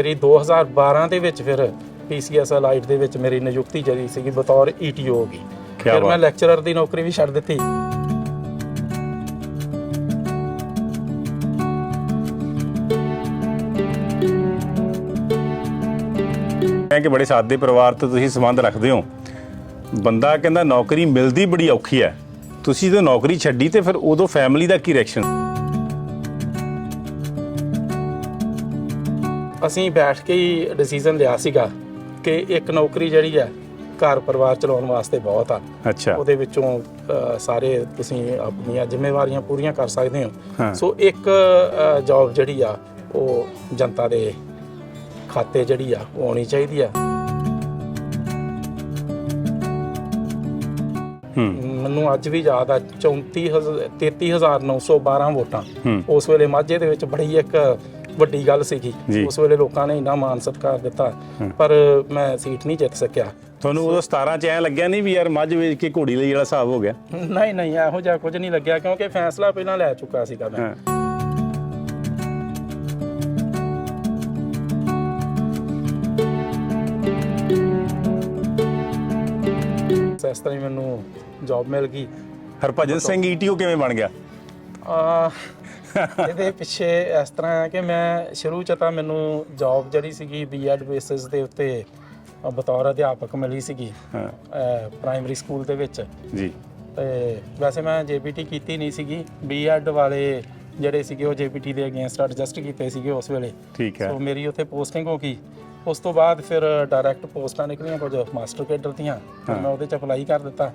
ਮੇਰੀ 2012 ਦੇ ਵਿੱਚ ਫਿਰ ਪੀਸੀਐਸ ਲਾਈਟ ਦੇ ਵਿੱਚ ਮੇਰੀ ਨਿਯੁਕਤੀ ਜਿਹੜੀ ਸੀਗੀ ਬਤੌਰ ਈਟੀਓ ਹੋ ਗਈ। ਫਿਰ ਮੈਂ। ਲੈਕਚਰਰ ਦੀ ਨੌਕਰੀ ਵੀ ਛੱਡ ਦਿੱਤੀ। ਹੈ ਕਿ ਬੜੇ ਸਾਦੇ ਪਰਿਵਾਰ ਤੋਂ ਤੁਸੀਂ ਸੰਬੰਧ ਰੱਖਦੇ ਹੋ। ਬੰਦਾ ਕਹਿੰਦਾ ਨੌਕਰੀ ਮਿਲਦੀ ਬੜੀ ਔਖੀ ਹੈ। ਤੁਸੀਂ ਜਦੋਂ ਨੌਕਰੀ ਛੱਡੀ ਤੇ ਫਿਰ ਉਦੋਂ ਫੈਮਿਲੀ ਦਾ ਕੀ ਰਿਐਕਸ਼ਨ ਅਸੀਂ ਬੈਠ ਕੇ ਹੀ ਡਿਸੀਜਨ ਲਿਆ ਸੀਗਾ ਕਿ ਇੱਕ ਨੌਕਰੀ ਜਿਹੜੀ ਹੈ ਘਰ ਪਰਿਵਾਰ ਚਲਾਉਣ ਵਾਸਤੇ ਬਹੁਤ ਆ। ਅੱਛਾ। ਉਹਦੇ ਵਿੱਚੋਂ ਅ, ਸਾਰੇ ਤੁਸੀਂ ਆਪਣੀਆਂ ਜ਼ਿੰਮੇਵਾਰੀਆਂ ਪੂਰੀਆਂ ਕਰ ਸਕਦੇ ਹੋ। ਹਾਂ। ਸੋ ਇੱਕ ਜੌਬ ਜਿਹੜੀ ਆ ਉਹ ਜਨਤਾ ਦੇ ਖਾਤੇ ਜਿਹੜੀ ਆ ਉਹ ਆਉਣੀ ਚਾਹੀਦੀ ਆ। ਹੂੰ। ਮੈਨੂੰ ਅੱਜ ਵੀ ਯਾਦ ਆ 34000 33912 ਵੋਟਾਂ। ਹੂੰ। ਉਸ ਵੇਲੇ ਮਾਝੇ ਦੇ ਵਿੱਚ ਬੜੀ ਇੱਕ ਵੱਡੀ ਗੱਲ ਸੀਗੀ। ਜੀ। ਉਸ ਵੇਲੇ ਲੋਕਾਂ ਨੇ ਇੰਨਾ ਮਾਣ ਸਤਿਕਾਰ ਦਿੱਤਾ ਪਰ ਮੈਂ ਸੀਟ ਨਹੀਂ ਜਿੱਤ ਸਕਿਆ। ਤੁਹਾਨੂੰ ਉਦੋਂ 17 ਚ ਐ ਲੱਗਿਆ ਨਹੀਂ ਵੀ ਯਾਰ ਮੱਝ ਵੇਚ ਕੇ ਘੋੜੀ ਲਈ ਜਿਹੜਾ ਹਿਸਾਬ ਹੋ ਗਿਆ? ਨਹੀਂ ਨਹੀਂ ਇਹੋ ਜਿਹਾ ਕੁਝ ਨਹੀਂ ਲੱਗਿਆ ਕਿਉਂਕਿ ਫੈਸਲਾ ਪਹਿਲਾਂ ਲੈ ਚੁੱਕਾ ਸੀਗਾ ਮੈਂ। ਹਾਂ। ਇਸ ਤਰ੍ਹਾਂ ਹੀ ਮੈਨੂੰ ਜੌਬ ਮਿਲ ਗਈ। ਹਰਭਜਨ ਸਿੰਘ ਈਟੀਓ ਕਿਵੇਂ ਬਣ ਗਿਆ? ਆ ਇਹਦੇ ਪਿੱਛੇ ਇਸ ਤਰ੍ਹਾਂ ਕਿ ਮੈਂ ਸ਼ੁਰੂ ਚ ਤਾਂ ਮੈਨੂੰ ਜੌਬ ਜਿਹੜੀ ਸੀਗੀ ਬੀਐਡ ਬੇਸਿਸ ਦੇ ਉੱਤੇ ਬਤੌਰ ਅਧਿਆਪਕ ਮਿਲੀ ਸੀਗੀ ਹਾਂ। ਪ੍ਰਾਇਮਰੀ ਸਕੂਲ ਦੇ ਵਿੱਚ। ਜੀ। ਤੇ ਵੈਸੇ ਮੈਂ ਜੇਪੀਟੀ ਕੀਤੀ ਨਹੀਂ ਸੀਗੀ। ਬੀਐਡ ਵਾਲੇ ਜਿਹੜੇ ਸੀਗੇ ਉਹ ਜੇਪੀਟੀ ਦੇ ਅਗੇਂਸਟ ਐਡਜਸਟ ਕੀਤੇ ਸੀਗੇ ਉਸ ਵੇਲੇ। ਠੀਕ ਹੈ। ਸੋ ਮੇਰੀ ਉੱਥੇ ਪੋਸਟਿੰਗ ਹੋ ਗਈ। ਉਸ ਤੋਂ ਬਾਅਦ ਫਿਰ ਡਾਇਰੈਕਟ ਪੋਸਟਾਂ ਨਿਕਲੀਆਂ ਕੁਝ ਮਾਸਟਰ ਕੇਡਰ ਦੀਆਂ। ਮੈਂ ਉਹਦੇ ਚ ਅਪਲਾਈ ਕਰ ਦਿੱਤਾ।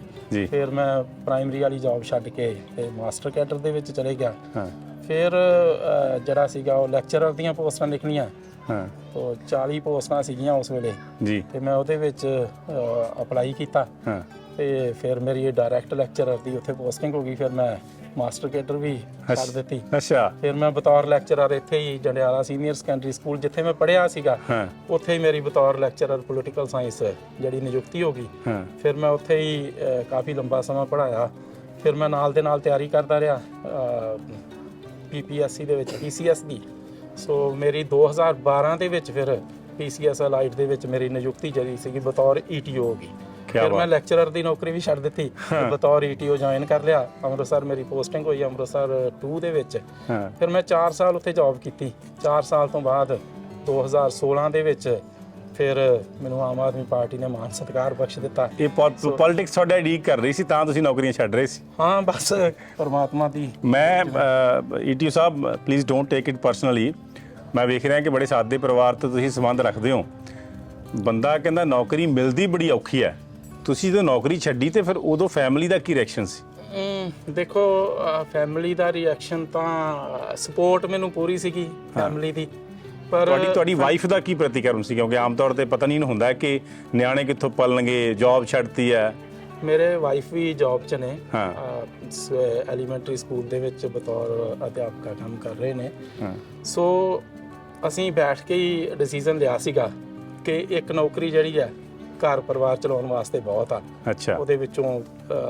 ਫਿਰ ਮੈਂ ਪ੍ਰਾਇਮਰੀ ਵਾਲੀ ਜੌਬ ਛੱਡ ਕੇ ਤੇ ਮਾਸਟਰ ਕੇਡਰ ਦੇ ਵਿੱਚ ਚਲੇ ਗਿਆ। ਹਾਂ। ਫਿਰ ਅ, ਜਿਹੜਾ ਸੀਗਾ ਉਹ ਲੈਕਚਰਰ ਦੀਆਂ ਪੋਸਟਾਂ ਨਿਕਲੀਆਂ ਹਾਂ। ਤੋਂ 40 ਪੋਸਟਾਂ ਸੀਗੀਆਂ ਉਸ ਵੇਲੇ। ਜੀ। ਤੇ ਮੈਂ ਉਹਦੇ ਵਿੱਚ ਅਪਲਾਈ ਕੀਤਾ। ਹਾਂ। ਤੇ ਫਿਰ ਮੇਰੀ ਡਾਇਰੈਕਟ ਲੈਕਚਰਰ ਦੀ ਉੱਥੇ ਪੋਸਟਿੰਗ ਹੋ ਗਈ। ਫਿਰ ਮੈਂ ਮਾਸਟਰ ਕੇਡਰ ਵੀ ਛੱਡ ਦਿੱਤੀ। ਅੱਛਾ। ਫਿਰ ਮੈਂ ਬਤੌਰ ਲੈਕਚਰਰ ਇੱਥੇ ਹੀ ਜੰਡਿਆਲਾ ਸੀਨੀਅਰ ਸੈਕੰਡਰੀ ਸਕੂਲ ਜਿੱਥੇ ਮੈਂ ਪੜ੍ਹਿਆ ਸੀਗਾ ਹਾਂ। ਉੱਥੇ ਹੀ ਮੇਰੀ ਬਤੌਰ ਲੈਕਚਰਰ ਪੋਲੀਟੀਕਲ ਸਾਇੰਸ ਜਿਹੜੀ ਨਿਯੁਕਤੀ ਹੋ ਗਈ। ਹਾਂ। ਫਿਰ ਮੈਂ ਉੱਥੇ ਹੀ ਅ, ਕਾਫੀ ਲੰਬਾ ਸਮਾਂ ਪੜ੍ਹਾਇਆ। ਫਿਰ ਮੈਂ ਨਾਲ ਦੇ ਨਾਲ ਤਿਆਰੀ ਕਰਦਾ ਰਿਹਾ। ਪੀਪੀਐਸਸੀ ਦੇ ਵਿੱਚ ਪੀਸੀਐਸ ਦੀ ਸੋ ਮੇਰੀ 2012 ਦੇ ਵਿੱਚ ਫਿਰ ਪੀਸੀਐਸ ਲਾਈਟ ਦੇ ਵਿੱਚ ਮੇਰੀ ਨਿਯੁਕਤੀ ਜਿਹੜੀ ਸੀਗੀ ਬਤੌਰ ਈਟੀਓ ਹੋ ਗਈ। ਫਿਰ ਮੈਂ। ਲੈਕਚਰਰ ਦੀ ਨੌਕਰੀ ਵੀ ਛੱਡ ਦਿੱਤੀ ਬਤੌਰ ਈਟੀਓ ਜੁਆਇਨ ਕਰ ਲਿਆ। ਅੰਮ੍ਰਿਤਸਰ ਮੇਰੀ ਪੋਸਟਿੰਗ ਹੋਈ ਅੰਮ੍ਰਿਤਸਰ 2 ਦੇ ਵਿੱਚ। ਫਿਰ ਮੈਂ 4 ਸਾਲ ਉੱਥੇ ਜੌਬ ਕੀਤੀ। 4 ਸਾਲ ਤੋਂ ਬਾਅਦ 2016 ਦੇ ਵਿੱਚ ਫਿਰ ਮੈਨੂੰ ਆਮ ਆਦਮੀ ਪਾਰਟੀ ਨੇ ਮਾਨ ਸਤਿਕਾਰ ਬਖਸ਼ ਦਿੱਤਾ। ਇਹ ਪੋਲਿਟਿਕਸ ਤੁਹਾਡਾ ਡੀਕ ਕਰ ਰਹੀ ਸੀ ਤਾਂ ਤੁਸੀਂ ਨੌਕਰੀਆਂ ਛੱਡ ਰਹੇ ਸੀ। ਹਾਂ ਬਸ ਪਰਮਾਤਮਾ ਦੀ ਮੈਂ ETO sahib please don't take it personally ਮੈਂ ਵੇਖ ਰਿਹਾ ਕਿ ਬੜੇ ਸਾਦੇ ਪਰਿਵਾਰ ਤੋਂ ਤੁਸੀਂ ਸੰਬੰਧ ਰੱਖਦੇ ਹੋ। ਬੰਦਾ ਕਹਿੰਦਾ ਨੌਕਰੀ ਮਿਲਦੀ ਬੜੀ ਔਖੀ ਹੈ। ਤੁਸੀਂ ਜਦੋਂ ਨੌਕਰੀ ਛੱਡੀ ਤੇ ਫਿਰ ਉਦੋਂ ਫੈਮਿਲੀ ਦਾ ਕੀ ਰਿਐਕਸ਼ਨ ਸੀ? ਦੇਖੋ ਫੈਮਿਲੀ ਦਾ ਰਿਐਕਸ਼ਨ ਤਾਂ ਸਪੋਰਟ ਮੈਨੂੰ ਪੂਰੀ ਸੀਗੀ ਫੈਮਿਲੀ ਦੀ। ਪਰ ਤੁਹਾਡੀ ਤੁਹਾਡੀ ਵਾਈਫ ਦਾ ਕੀ ਪ੍ਰਤੀਕਰਮ ਸੀ? ਕਿਉਂਕਿ ਆਮ ਤੌਰ ਤੇ ਪਤਾ ਨਹੀਂ ਹੁੰਦਾ ਕਿ ਨਿਆਣੇ ਕਿੱਥੋਂ ਪਲਣਗੇ ਜੌਬ ਛੱਡਤੀ ਹੈ। ਮੇਰੇ ਵਾਈਫ ਵੀ ਜੌਬ 'ਚ ਨੇ। ਹਾਂ। ਐਲੀਮੈਂਟਰੀ ਸਕੂਲ ਦੇ ਵਿੱਚ ਬਤੌਰ ਅਧਿਆਪਕਾ ਕੰਮ ਕਰ ਰਹੇ ਨੇ। ਹਾਂ। ਸੋ ਅਸੀਂ ਬੈਠ ਕੇ ਹੀ ਡਿਸੀਜਨ ਲਿਆ ਸੀਗਾ ਕਿ ਇੱਕ ਨੌਕਰੀ ਜਿਹੜੀ ਹੈ ਘਰ ਪਰਿਵਾਰ ਚਲਾਉਣ ਵਾਸਤੇ ਬਹੁਤ ਆ। ਅੱਛਾ। ਉਹਦੇ ਵਿੱਚੋਂ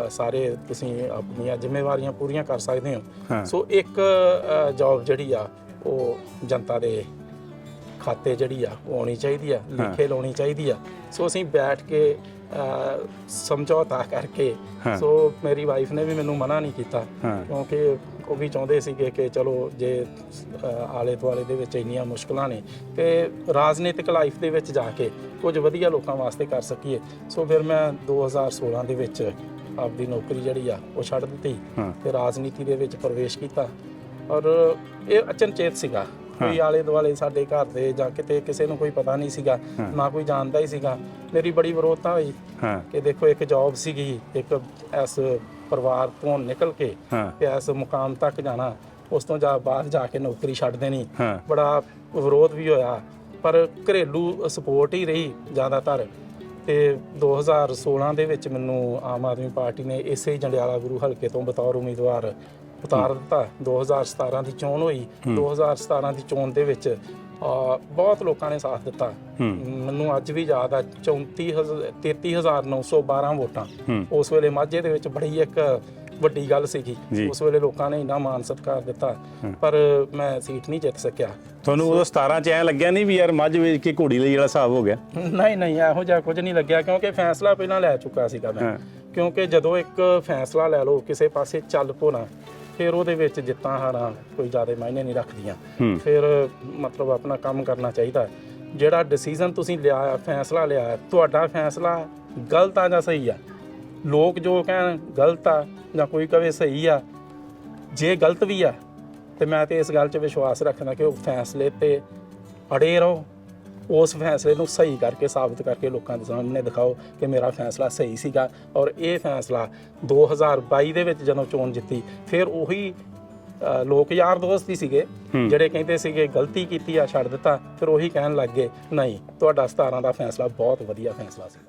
ਸਾਰੇ ਤੁਸੀਂ ਆਪਣੀਆਂ ਜ਼ਿੰਮੇਵਾਰੀਆਂ ਪੂਰੀਆਂ ਕਰ ਸਕਦੇ ਹਾਂ। ਸੋ ਇੱਕ ਜੌਬ ਜਿਹੜੀ ਆ ਉਹ ਜਨਤਾ ਦੇ ਖਾਤੇ ਜਿਹੜੀ ਆ ਉਹ ਆਉਣੀ ਚਾਹੀਦੀ ਆ ਲਿਖੇ ਲਾਉਣੀ ਚਾਹੀਦੀ ਆ ਸੋ ਅਸੀਂ ਬੈਠ ਕੇ ਸਮਝੌਤਾ ਕਰਕੇ। ਸੋ ਮੇਰੀ ਵਾਈਫ ਨੇ ਵੀ ਮੈਨੂੰ ਮਨਾ ਨਹੀਂ ਕੀਤਾ। ਕਿਉਂਕਿ ਉਹ ਵੀ ਚਾਹੁੰਦੇ ਸੀਗੇ ਕਿ ਚਲੋ ਜੇ ਆਲੇ ਦੁਆਲੇ ਦੇ ਵਿੱਚ ਇੰਨੀਆਂ ਮੁਸ਼ਕਲਾਂ ਨੇ ਤੇ ਰਾਜਨੀਤਿਕ ਲਾਈਫ ਦੇ ਵਿੱਚ ਜਾ ਕੇ ਕੁਝ ਵਧੀਆ ਲੋਕਾਂ ਵਾਸਤੇ ਕਰ ਸਕੀਏ ਸੋ ਫਿਰ ਮੈਂ 2016 ਦੇ ਵਿੱਚ ਆਪਦੀ ਨੌਕਰੀ ਜਿਹੜੀ ਆ ਉਹ ਛੱਡ ਦਿੱਤੀ। ਤੇ ਰਾਜਨੀਤੀ ਦੇ ਵਿੱਚ ਪ੍ਰਵੇਸ਼ ਕੀਤਾ ਔਰ ਇਹ ਅਚਨਚੇਤ ਸੀਗਾ ਕੋਈ ਆਲੇ ਦੁਆਲੇ ਸਾਡੇ ਘਰ ਦੇ ਜਾਂ ਕਿਤੇ ਕਿਸੇ ਨੂੰ ਕੋਈ ਪਤਾ ਨਹੀਂ ਸੀਗਾ ਨਾ ਕੋਈ ਜਾਣਦਾ ਹੀ ਸੀਗਾ। ਮੇਰੀ ਬੜੀ ਵਿਰੋਧਤਾ ਹੋਈ ਕਿ ਦੇਖੋ ਇੱਕ ਜੌਬ ਸੀਗੀ ਇੱਕ ਇਸ ਪਰਿਵਾਰ ਤੋਂ ਨਿਕਲ ਕੇ ਤੇ ਇਸ ਮੁਕਾਮ ਤੱਕ ਜਾਣਾ ਉਸ ਤੋਂ ਜਾ ਬਾਅਦ ਜਾ ਕੇ ਨੌਕਰੀ ਛੱਡ ਦੇਣੀ। ਬੜਾ ਵਿਰੋਧ ਵੀ ਹੋਇਆ ਪਰ ਘਰੇਲੂ ਸਪੋਰਟ ਹੀ ਰਹੀ ਜ਼ਿਆਦਾਤਰ। ਤੇ 2016 ਦੇ ਵਿੱਚ ਮੈਨੂੰ ਆਮ ਆਦਮੀ ਪਾਰਟੀ ਨੇ ਇਸੇ ਜੰਡਿਆਲਾ ਗੁਰੂ ਹਲਕੇ ਤੋਂ ਬਤੌਰ ਉਮੀਦਵਾਰ ਉਤਾਰ ਦਿੱਤਾ 2017 ਦੀ ਚੋਣ ਹੋਈ। 2017 ਦੀ ਚੋਣ ਦੇ ਵਿੱਚ ਬਹੁਤ ਲੋਕਾਂ ਨੇ ਸਾਥ ਦਿੱਤਾ। ਮੈਨੂੰ ਅੱਜ ਵੀ ਯਾਦ ਆ 34000 33912 ਵੋਟਾਂ। ਉਸ ਵੇਲੇ ਮਾਝੇ ਦੇ ਵਿੱਚ ਬੜੀ ਇੱਕ ਵੱਡੀ ਗੱਲ ਸੀਗੀ। ਉਸ ਵੇਲੇ ਲੋਕਾਂ ਨੇ ਇੰਨਾ ਮਾਨ ਸਤਿਕਾਰ ਦਿੱਤਾ ਪਰ ਮੈਂ ਸੀਟ ਨਹੀਂ ਜਿੱਤ ਸਕਿਆ। ਤੁਹਾਨੂੰ ਉਦੋਂ 17 ਚ ਐ ਲੱਗਿਆ ਨਹੀਂ ਵੀ ਯਾਰ ਮੱਝ ਵੇਚ ਕੇ ਘੋੜੀ ਲਈ ਜਿਹੜਾ ਹਿਸਾਬ ਹੋ ਗਿਆ? ਨਹੀਂ ਨਹੀਂ ਇਹੋ ਜਿਹਾ ਕੁਝ ਨਹੀਂ ਲੱਗਿਆ ਕਿਉਂਕਿ ਫੈਸਲਾ ਪਹਿਲਾਂ ਲੈ ਚੁੱਕਾ ਸੀਗਾ ਮੈਂ। ਕਿਉਂਕਿ ਜਦੋਂ ਇੱਕ ਫੈਸਲਾ ਲੈ ਲਓ ਕਿਸੇ ਪਾਸੇ ਚੱਲ ਪੋਣਾ ਫਿਰ ਉਹਦੇ ਵਿੱਚ ਜਿੱਤਾਂ ਹਾਰਾਂ ਕੋਈ ਜ਼ਿਆਦਾ ਮਾਇਨੇ ਨਹੀਂ ਰੱਖਦੀਆਂ ਹੂੰ। ਫਿਰ ਮਤਲਬ ਆਪਣਾ ਕੰਮ ਕਰਨਾ ਚਾਹੀਦਾ ਹੈ। ਜਿਹੜਾ ਡਿਸੀਜਨ ਤੁਸੀਂ ਲਿਆ ਹੈ, ਫੈਸਲਾ ਲਿਆ ਹੈ, ਤੁਹਾਡਾ ਫੈਸਲਾ ਗਲਤ ਆ ਜਾਂ ਸਹੀ ਆ ਲੋਕ ਜੋ ਕਹਿਣ ਗਲਤ ਆ ਜਾਂ ਕੋਈ ਕਵੇ ਸਹੀ ਆ ਜੇ ਗਲਤ ਵੀ ਆ ਤੇ ਮੈਂ ਤੇ ਇਸ ਗੱਲ 'ਚ ਵਿਸ਼ਵਾਸ ਰੱਖਦਾ ਕਿ ਉਹ ਫੈਸਲੇ ਤੇ ਅੜੇ ਰਹੋ ਉਸ ਫੈਸਲੇ ਨੂੰ ਸਹੀ ਕਰਕੇ ਸਾਬਤ ਕਰਕੇ ਲੋਕਾਂ ਦੇ ਸਾਹਮਣੇ ਦਿਖਾਓ ਕਿ ਮੇਰਾ ਫੈਸਲਾ ਸਹੀ ਸੀਗਾ। ਔਰ ਇਹ ਫੈਸਲਾ 2022 ਦੇ ਵਿੱਚ ਜਦੋਂ ਚੋਣ ਜਿੱਤੀ ਫਿਰ ਉਹੀ ਲੋਕ ਯਾਰ ਦੋਸਤ ਹੀ ਸੀਗੇ ਜਿਹੜੇ ਕਹਿੰਦੇ ਸੀਗੇ ਗਲਤੀ ਕੀਤੀ ਆ ਛੱਡ ਦਿੱਤਾ। ਫਿਰ ਉਹੀ ਕਹਿਣ ਲੱਗ ਗਏ ਨਹੀਂ ਤੁਹਾਡਾ 17 ਦਾ ਫੈਸਲਾ ਬਹੁਤ ਵਧੀਆ ਫੈਸਲਾ ਸੀ